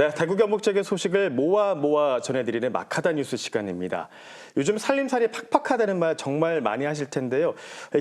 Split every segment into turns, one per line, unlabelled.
네, 대구 경북 지역의 소식을 모아 모아 전해드리는 마카다 뉴스 시간입니다. 요즘 살림살이 팍팍하다는 말 정말 많이 하실 텐데요.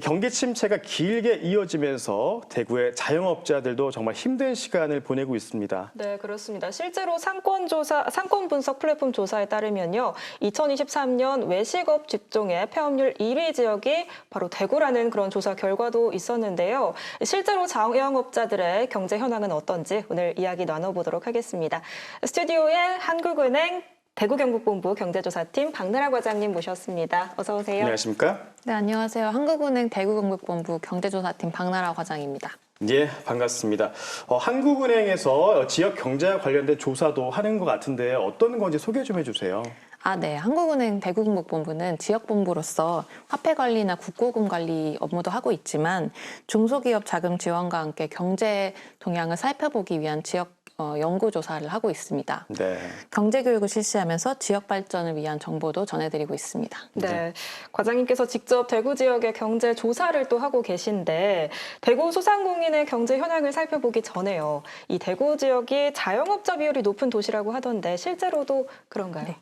경기 침체가 길게 이어지면서 대구의 자영업자들도 정말 힘든 시간을 보내고 있습니다.
네, 그렇습니다. 실제로 상권 조사, 상권 분석 플랫폼 조사에 따르면요. 2023년 외식업 직종의 폐업률 1위 지역이 바로 대구라는 그런 조사 결과도 있었는데요. 실제로 자영업자들의 경제 현황은 어떤지 오늘 이야기 나눠보도록 하겠습니다. 스튜디오에 한국은행 대구경북본부 경제조사팀 박나라 과장님 모셨습니다. 어서 오세요.
안녕하십니까?
네, 안녕하세요. 한국은행 대구경북본부 경제조사팀 박나라 과장입니다.
예, 반갑습니다. 어, 한국은행에서 지역 경제와 관련된 조사도 하는 것 같은데 어떤 건지 소개 좀 해주세요.
아, 네. 한국은행 대구경북본부는 지역본부로서 화폐 관리나 국고금 관리 업무도 하고 있지만 중소기업 자금 지원과 함께 경제 동향을 살펴보기 위한 지역 어, 연구 조사를 하고 있습니다.
네.
경제 교육을 실시하면서 지역 발전을 위한 정보도 전해드리고 있습니다.
네. 과장님께서 직접 대구 지역의 경제 조사를 또 하고 계신데 대구 소상공인의 경제 현황을 살펴보기 전에요. 이 대구 지역이 자영업자 비율이 높은 도시라고 하던데 실제로도 그런가요?
네.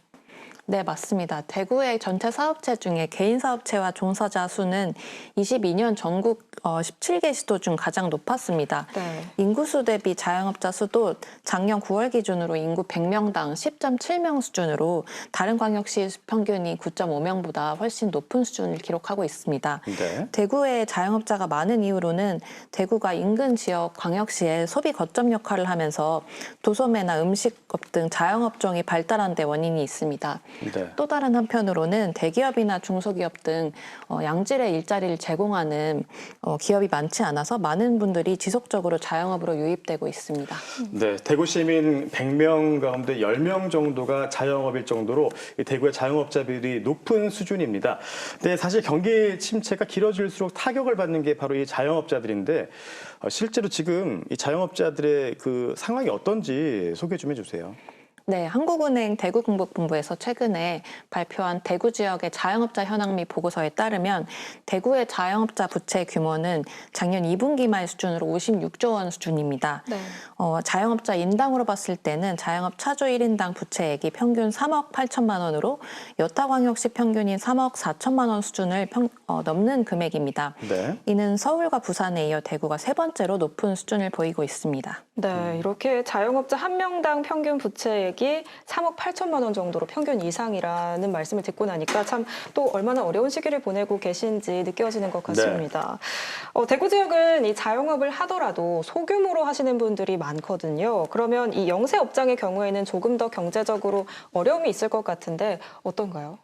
네, 맞습니다. 대구의 전체 사업체 중에 개인 사업체와 종사자 수는 22년 전국 어, 17개 시도 중 가장 높았습니다.
네.
인구수 대비 자영업자 수도 작년 9월 기준으로 인구 100명당 10.7명 수준으로 다른 광역시 평균이 9.5명보다 훨씬 높은 수준을 기록하고 있습니다.
네.
대구에 자영업자가 많은 이유로는 대구가 인근 지역 광역시의 소비 거점 역할을 하면서 도소매나 음식업 등 자영업종이 발달한 데 원인이 있습니다.
네.
또 다른 한편으로는 대기업이나 중소기업 등 어, 양질의 일자리를 제공하는 어, 기업이 많지 않아서 많은 분들이 지속적으로 자영업으로 유입되고 있습니다.
네, 대구 시민 100명 가운데 10명 정도가 자영업일 정도로 이 대구의 자영업자 비율이 높은 수준입니다. 근데 사실 경기 침체가 길어질수록 타격을 받는 게 바로 이 자영업자들인데 어, 실제로 지금 이 자영업자들의 그 상황이 어떤지 소개 좀 해주세요.
네, 한국은행 대구경북본부에서 최근에 발표한 대구 지역의 자영업자 현황 및 보고서에 따르면 대구의 자영업자 부채 규모는 작년 2분기 말 수준으로 56조 원 수준입니다.
네.
어, 자영업자 인당으로 봤을 때는 자영업 차주 1인당 부채액이 평균 3억 8천만 원으로 여타광역시 평균인 3억 4천만 원 수준을 평- 어, 넘는 금액입니다.
네.
이는 서울과 부산에 이어 대구가 세 번째로 높은 수준을 보이고 있습니다.
네, 이렇게 자영업자 한 명당 평균 부채액 이 3억 8천만 원 정도로 평균 이상이라는 말씀을 듣고 나니까 참 또 얼마나 어려운 시기를 보내고 계신지 느껴지는 것 같습니다. 어, 대구 지역은 이 자영업을 하더라도 소규모로 하시는 분들이 많거든요. 그러면 이 영세 업장의 경우에는 조금 더 경제적으로 어려움이 있을 것 같은데 어떤가요?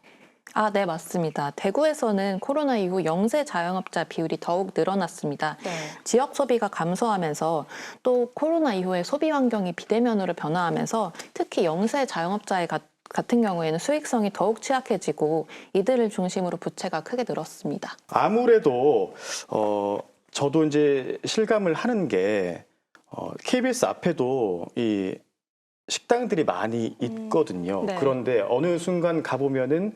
아, 네, 맞습니다. 대구에서는 코로나 이후 영세 자영업자 비율이 더욱 늘어났습니다.
네.
지역 소비가 감소하면서 또 코로나 이후에 소비 환경이 비대면으로 변화하면서 특히 영세 자영업자의 가- 같은 경우에는 수익성이 더욱 취약해지고 이들을 중심으로 부채가 크게 늘었습니다.
아무래도 어 저도 이제 실감을 하는 게 어, KBS 앞에도 이 식당들이 많이 있거든요.
네.
그런데 어느 순간 가보면은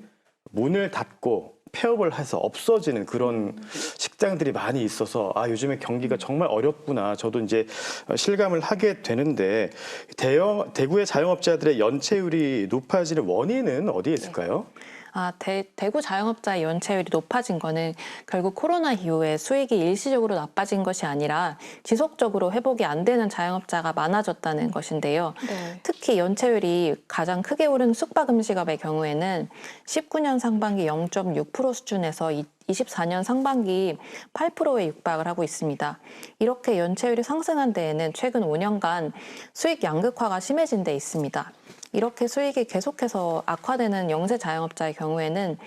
문을 닫고 폐업을 해서 없어지는 그런 식당들이 많이 있어서 아 요즘에 경기가 정말 어렵구나 저도 이제 어, 실감을 하게 되는데 대형 대구의 자영업자들의 연체율이 높아지는 원인은 어디에 있을까요?
아, 대, 대구 자영업자의 연체율이 높아진 거는 결국 코로나 이후에 수익이 일시적으로 나빠진 것이 아니라 지속적으로 회복이 안 되는 자영업자가 많아졌다는 것인데요.
네.
특히 연체율이 가장 크게 오른 숙박 음식업의 경우에는 19년 상반기 0.6% 수준에서 24년 상반기 8%에 육박을 하고 있습니다. 이렇게 연체율이 상승한 데에는 최근 5년간 수익 양극화가 심해진 데 있습니다. 이렇게 수익이 계속해서 악화되는 영세 자영업자의 경우에는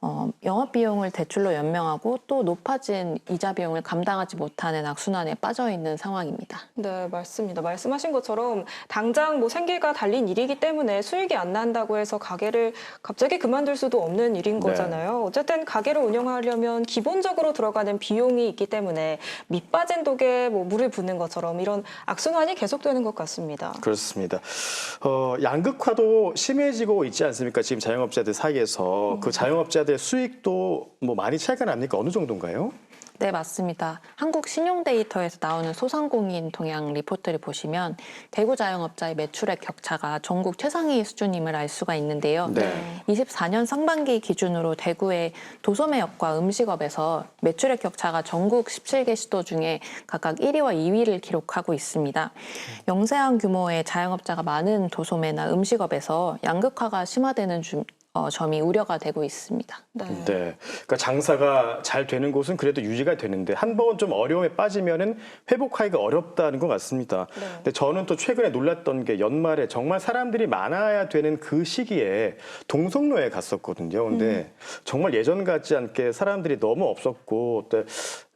어, 영업 비용을 대출로 연명하고 또 높아진 이자 비용을 감당하지 못하는 악순환에 빠져 있는 상황입니다.
네, 맞습니다. 말씀하신 것처럼 당장 뭐 생계가 달린 일이기 때문에 수익이 안 난다고 해서 가게를 갑자기 그만둘 수도 없는 일인
네.
거잖아요. 어쨌든 가게를 운영하려면 기본적으로 들어가는 비용이 있기 때문에 밑 빠진 독에 뭐 물을 붓는 것처럼 이런 악순환이 계속되는 것 같습니다.
그렇습니다. 어, 양극화도 심해지고 있지 않습니까? 지금 자영업자들 사이에서 그 자영업자 들 수익도 뭐 많이 차이가 납니까? 어느 정도인가요?
네, 맞습니다. 한국 신용 데이터에서 나오는 소상공인 동향 리포트를 보시면 대구 자영업자의 매출액 격차가 전국 최상위 수준임을 알 수가 있는데요.
네.
24년 상반기 기준으로 대구의 도소매업과 음식업에서 매출액 격차가 전국 17개 시도 중에 각각 1위와 2위를 기록하고 있습니다. 영세한 규모의 자영업자가 많은 도소매나 음식업에서 양극화가 심화되는 주- 어, 점이 우려가 되고 있습니다.
네.
네. 그러니까 장사가 잘 되는 곳은 그래도 유지가 되는데 한 번 좀 어려움에 빠지면은 회복하기가 어렵다는 것 같습니다.
네.
근데 저는 또 최근에 놀랐던 게 연말에 정말 사람들이 많아야 되는 그 시기에 동성로에 갔었거든요. 근데 정말 예전 같지 않게 사람들이 너무 없었고 또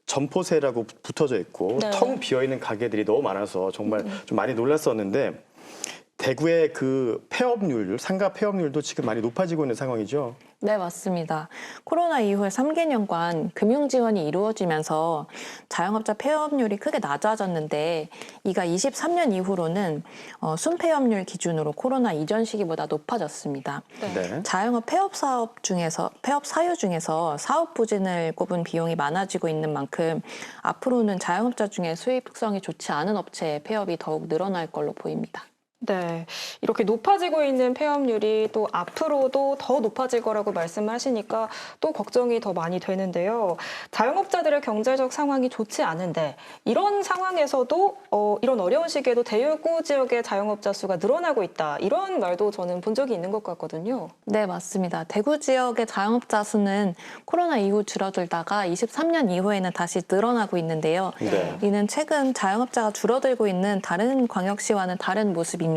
점포세라고 붙어져 있고
네.
텅 비어 있는 가게들이 너무 많아서 정말 좀 많이 놀랐었는데 대구의 그 폐업률, 상가 폐업률도 지금 많이 높아지고 있는 상황이죠.
네, 맞습니다. 코로나 이후에 3개년간 금융 지원이 이루어지면서 자영업자 폐업률이 크게 낮아졌는데 이가 23년 이후로는 어, 순폐업률 기준으로 코로나 이전 시기보다 높아졌습니다.
네.
네.
자영업 폐업 사업 중에서 폐업 사유 중에서 사업 부진을 꼽은 비용이 많아지고 있는 만큼 앞으로는 자영업자 중에 수익성이 좋지 않은 업체의 폐업이 더욱 늘어날 걸로 보입니다.
네. 이렇게 높아지고 있는 폐업률이 또 앞으로도 더 높아질 거라고 말씀하시니까 또 걱정이 더 많이 되는데요. 자영업자들의 경제적 상황이 좋지 않은데 이런 상황에서도 어, 이런 어려운 시기에도 대구 지역의 자영업자 수가 늘어나고 있다. 이런 말도 저는 본 적이 있는 것 같거든요.
네, 맞습니다. 대구 지역의 자영업자 수는 코로나 이후 줄어들다가 23년 이후에는 다시 늘어나고 있는데요.
네.
이는 최근 자영업자가 줄어들고 있는 다른 광역시와는 다른 모습입니다.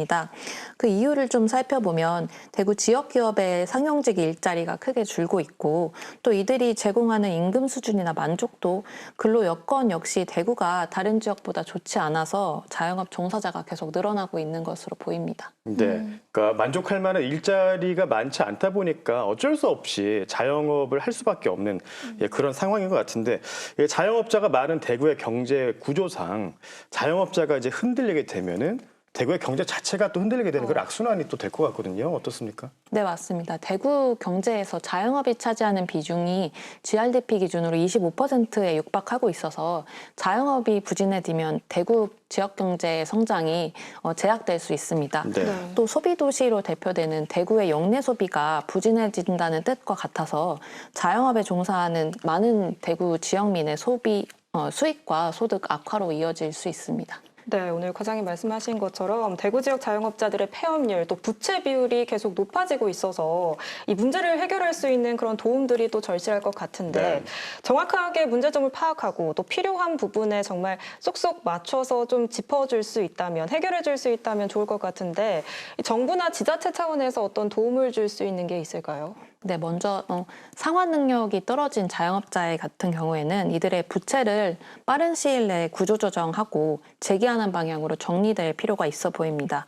그 이유를 좀 살펴보면 대구 지역 기업의 상용직 일자리가 크게 줄고 있고 또 이들이 제공하는 임금 수준이나 만족도, 근로 여건 역시 대구가 다른 지역보다 좋지 않아서 자영업 종사자가 계속 늘어나고 있는 것으로 보입니다.
네. 그러니까 만족할 만한 일자리가 많지 않다 보니까 어쩔 수 없이 자영업을 할 수밖에 없는 예, 그런 상황인 것 같은데 예, 자영업자가 많은 대구의 경제 구조상 자영업자가 이제 흔들리게 되면은 대구의 경제 자체가 또 흔들리게 되는 그런 악순환이 또 될 것 같거든요. 어떻습니까?
네, 맞습니다. 대구 경제에서 자영업이 차지하는 비중이 GRDP 기준으로 25%에 육박하고 있어서 자영업이 부진해지면 대구 지역 경제의 성장이 어, 제약될 수 있습니다.
네.
또 소비 도시로 대표되는 대구의 영내 소비가 부진해진다는 뜻과 같아서 자영업에 종사하는 많은 대구 지역민의 소비 어, 수익과 소득 악화로 이어질 수 있습니다.
네, 오늘 과장님 말씀하신 것처럼 대구 지역 자영업자들의 폐업률 또 부채 비율이 계속 높아지고 있어서 이 문제를 해결할 수 있는 그런 도움들이 또 절실할 것 같은데
네.
정확하게 문제점을 파악하고 또 필요한 부분에 정말 쏙쏙 맞춰서 좀 짚어줄 수 있다면 해결해 줄 수 있다면 좋을 것 같은데 이 정부나 지자체 차원에서 어떤 도움을 줄 수 있는 게 있을까요?
네, 먼저 어, 상환 능력이 떨어진 자영업자의 같은 경우에는 이들의 부채를 빠른 시일 내에 구조조정하고 재기하는 방향으로 정리될 필요가 있어 보입니다.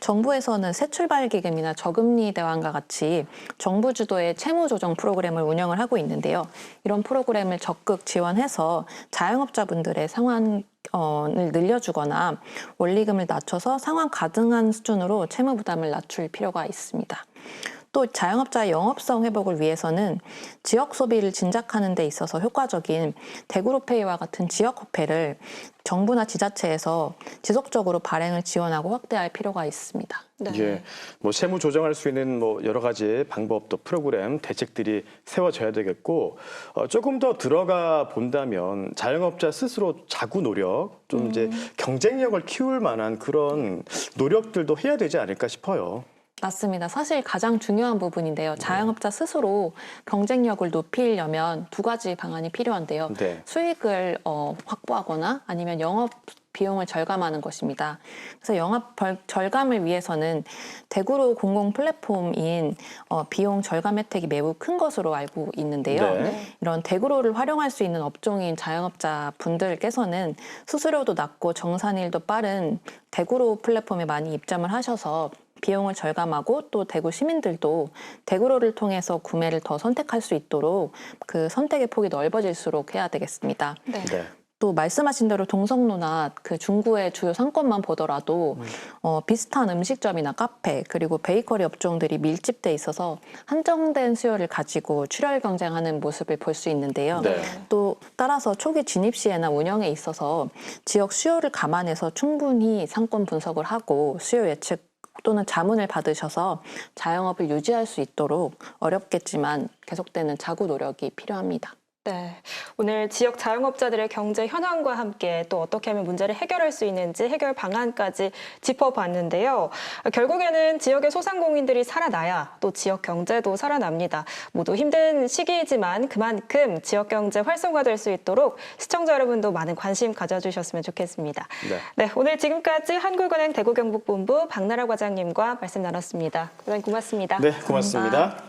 정부에서는 새출발 기금이나 저금리 대환과 같이 정부 주도의 채무 조정 프로그램을 운영을 하고 있는데요. 이런 프로그램을 적극 지원해서 자영업자분들의 상환 을 늘려주거나 원리금을 낮춰서 상환 가능한 수준으로 채무 부담을 낮출 필요가 있습니다. 또 자영업자의 영업성 회복을 위해서는 지역 소비를 진작하는 데 있어서 효과적인 대구로페이와 같은 지역 화폐를 정부나 지자체에서 지속적으로 발행을 지원하고 확대할 필요가 있습니다.
네.
예, 뭐 세무 조정할 수 있는 뭐 여러 가지 방법 또 프로그램 대책들이 세워져야 되겠고 어, 조금 더 들어가 본다면 자영업자 스스로 자구 노력 좀 이제 경쟁력을 키울 만한 그런 노력들도 해야 되지 않을까 싶어요.
맞습니다. 사실 가장 중요한 부분인데요. 자영업자 스스로 경쟁력을 높이려면 두 가지 방안이 필요한데요.
네.
수익을 어, 확보하거나 아니면 영업 비용을 절감하는 것입니다. 그래서 영업 벌- 절감을 위해서는 대구로 공공 플랫폼인 어, 비용 절감 혜택이 매우 큰 것으로 알고 있는데요.
네.
이런 대구로를 활용할 수 있는 업종인 자영업자 분들께서는 수수료도 낮고 정산일도 빠른 대구로 플랫폼에 많이 입점을 하셔서 비용을 절감하고 또 대구 시민들도 대구로를 통해서 구매를 더 선택할 수 있도록 그 선택의 폭이 넓어질수록 해야 되겠습니다.
네.
네.
또 말씀하신 대로 동성로나 그 중구의 주요 상권만 보더라도 어, 비슷한 음식점이나 카페 그리고 베이커리 업종들이 밀집돼 있어서 한정된 수요를 가지고 출혈 경쟁하는 모습을 볼 수 있는데요.
네.
또 따라서 초기 진입 시에나 운영에 있어서 지역 수요를 감안해서 충분히 상권 분석을 하고 수요 예측 또는 자문을 받으셔서 자영업을 유지할 수 있도록 어렵겠지만 계속되는 자구 노력이 필요합니다.
네. 오늘 지역 자영업자들의 경제 현황과 함께 또 어떻게 하면 문제를 해결할 수 있는지 해결 방안까지 짚어봤는데요. 결국에는 지역의 소상공인들이 살아나야 또 지역 경제도 살아납니다. 모두 힘든 시기이지만 그만큼 지역 경제 활성화될 수 있도록 시청자 여러분도 많은 관심 가져주셨으면 좋겠습니다.
네.
네, 오늘 지금까지 한국은행 대구경북본부 박나라 과장님과 말씀 나눴습니다. 과장님 고맙습니다.
네, 고맙습니다.